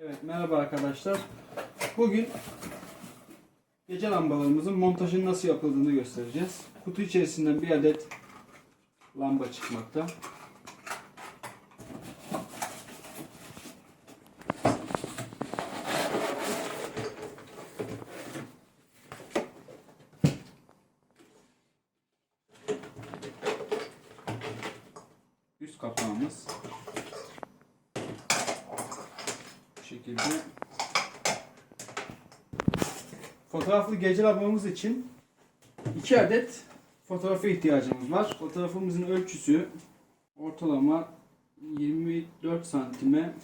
Evet merhaba arkadaşlar. Bugün gece lambalarımızın montajının nasıl yapıldığını göstereceğiz. Kutu içerisinden bir adet lamba çıkmakta. Üst kapağımız şekilde fotoğraflı gece lambamız için iki adet fotoğrafa ihtiyacımız var. Fotoğrafımızın ölçüsü ortalama 24 santime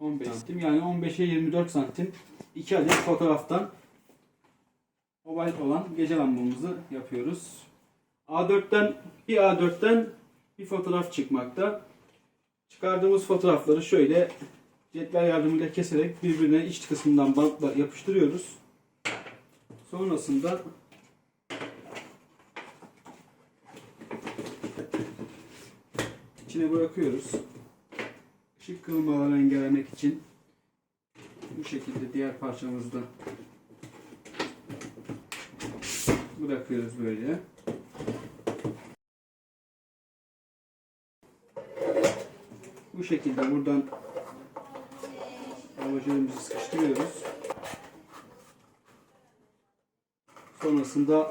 15 santim yani 15'e 24 santim iki adet fotoğraftan oval olan gece lambamızı yapıyoruz. A4'ten bir A4'ten bir fotoğraf çıkmakta. Çıkardığımız fotoğrafları şöyle cetvel yardımıyla keserek birbirine iç kısmından bantla yapıştırıyoruz. Sonrasında içine bırakıyoruz. Işık kırılmalarını engellemek için bu şekilde diğer parçamızı da bırakıyoruz böyle. Bu şekilde buradan lavajörümüzü sıkıştırıyoruz. Sonrasında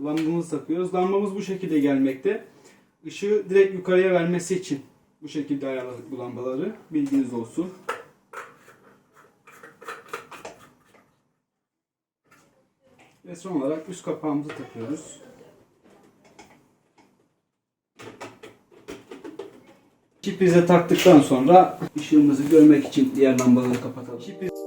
lambamızı takıyoruz. Lambamız bu şekilde gelmekte. Işığı direkt yukarıya vermesi için bu şekilde ayarladık bu lambaları. Bilginiz olsun. Ve son olarak üst kapağımızı takıyoruz. Çiprize taktıktan sonra ışığımızı görmek için diğer lambaları kapatalım. Çipriz